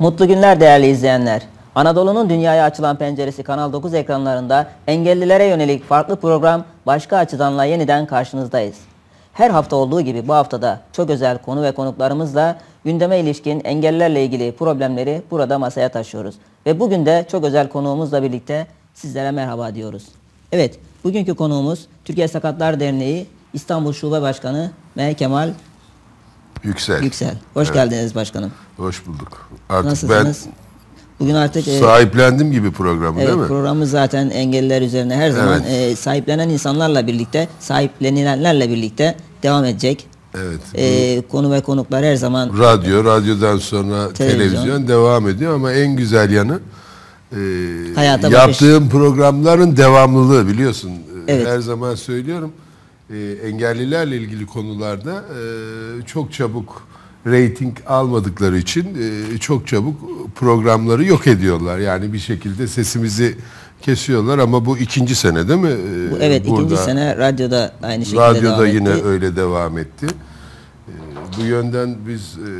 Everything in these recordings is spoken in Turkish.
Mutlu günler değerli izleyenler. Anadolu'nun dünyaya açılan penceresi Kanal 9 ekranlarında engellilere yönelik farklı program başka açıdanla yeniden karşınızdayız. Her hafta olduğu gibi bu haftada çok özel konu ve konuklarımızla gündeme ilişkin engellilerle ilgili problemleri burada masaya taşıyoruz. Ve bugün de çok özel konuğumuzla birlikte sizlere merhaba diyoruz. Evet, bugünkü konuğumuz Türkiye Sakatlar Derneği İstanbul Şube Başkanı M. Kemal Yüksel. Yüksel. Hoş geldiniz başkanım. Hoş bulduk. Artık Nasılsınız? Bugün artık ben e, sahiplendim gibi programı evet, değil mi? programımız zaten engelliler üzerine her zaman e, sahiplenen insanlarla birlikte, sahiplenilenlerle birlikte devam edecek. Evet. E, konu ve konuklar her zaman Radyo, radyodan sonra Televizyon. televizyon. devam ediyor ama en güzel yanı e, Hayata yaptığım programların devamlılığı biliyorsun. E, Evet. Her zaman söylüyorum. E, engellilerle ilgili konularda e, çok çabuk reyting almadıkları için e, çok çabuk programları yok ediyorlar. Yani bir şekilde sesimizi kesiyorlar ama bu ikinci sene değil mi? Bu, evet ikinci burada- sene radyoda aynı şekilde Radyoda devam yine etti. öyle devam etti. Bu yönden biz e,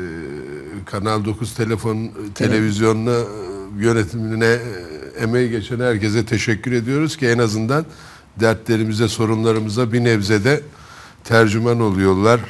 Kanal 9 telefon televizyonuna e, yönetimine emeği geçen herkese teşekkür ediyoruz ki en azından dertlerimize, sorunlarımıza bir nebzede tercüman oluyorlar.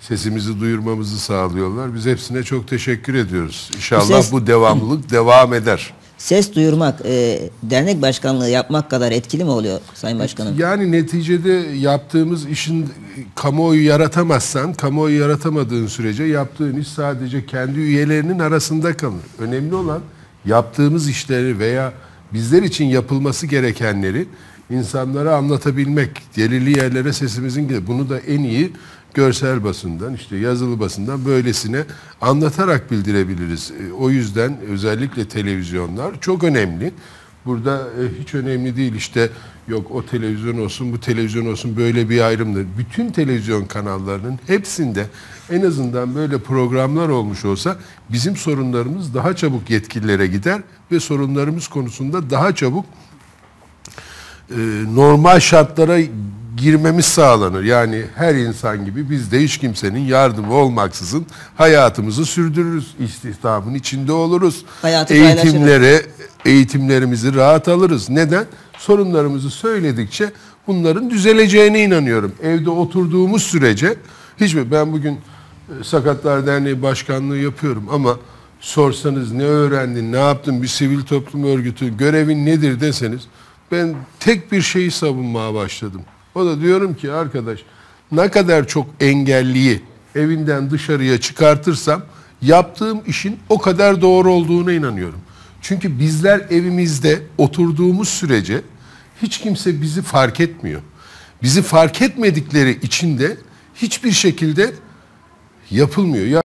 Sesimizi duyurmamızı sağlıyorlar. Biz hepsine çok teşekkür ediyoruz. İnşallah ses- bu devamlılık devam eder. Ses duyurmak, e, dernek başkanlığı yapmak kadar etkili mi oluyor Sayın Başkanım? Yani neticede yaptığımız işin kamuoyu yaratamazsan, kamuoyu yaratamadığın sürece yaptığın iş sadece kendi üyelerinin arasında kalır. Önemli olan yaptığımız işleri veya bizler için yapılması gerekenleri insanlara anlatabilmek, belirli yerlere sesimizin gidip bunu da en iyi görsel basından işte yazılı basından böylesine anlatarak bildirebiliriz. E, O yüzden özellikle televizyonlar çok önemli. Burada e, hiç önemli değil işte yok o televizyon olsun bu televizyon olsun böyle bir ayrımdır. Bütün televizyon kanallarının hepsinde en azından böyle programlar olmuş olsa bizim sorunlarımız daha çabuk yetkililere gider ve sorunlarımız konusunda daha çabuk e, normal şartlara girmemiz sağlanır. Yani her insan gibi biz de hiç kimsenin yardımı olmaksızın hayatımızı sürdürürüz. İstihdamın içinde oluruz. Hayatı paylaşırız. Eğitimlere, eğitimlerimizi rahat alırız. Neden? Sorunlarımızı söyledikçe bunların düzeleceğine inanıyorum. Evde oturduğumuz sürece hiçbir ben bugün e, Sakatlar Derneği başkanlığı yapıyorum ama sorsanız ne öğrendin, ne yaptın bir sivil toplum örgütü görevin nedir deseniz ben tek bir şeyi savunmaya başladım. O da diyorum ki arkadaş ne kadar çok engelliyi evinden dışarıya çıkartırsam yaptığım işin o kadar doğru olduğuna inanıyorum. Çünkü bizler evimizde oturduğumuz sürece hiç kimse bizi fark etmiyor. Bizi fark etmedikleri için de hiçbir şekilde yapılmıyor. Ya